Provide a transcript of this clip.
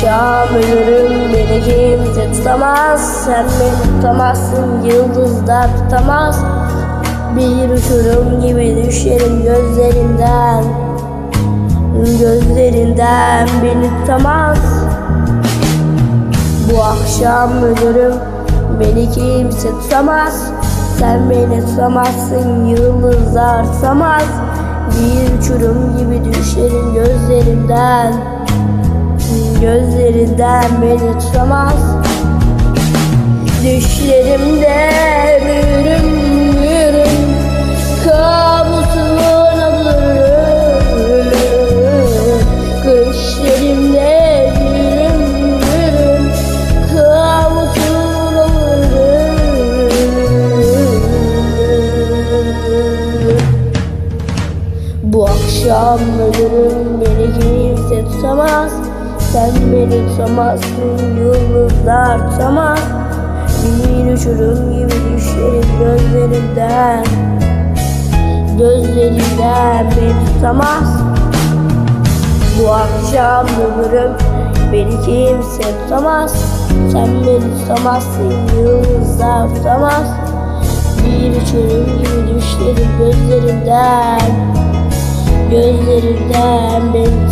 akşam ölürüm beni kimse tutamaz Sen beni tutamazsın yıldızlar tutamaz. Bir uçurum gibi düşerim gözlerinden. Gözlerinden beni tutamaz. Bu akşam ölürüm beni kimse tutamaz. Sen beni tutamazsın yıldızlar tutamaz. Bir uçurum gibi düşerim gözlerinden Gözlerinden beni tutamaz. Düşlerimde büyürüm büyürüm Kabusuna bulurum Kışlerimde büyürüm büyürüm Kabusuna bulurum bu akşam ölürüm beni kimse tutamaz Sen beni tutamazsın yıldızlar tutamaz Bir uçurum gibi düşerim gözlerimden Gözlerimden beni tutamaz. Bu akşam ölürüm beni kimse tutamaz. Sen beni tutamazsın yıldızlar tutamaz. Bir uçurum gibi düşerim gözlerimden Gözlerinden beni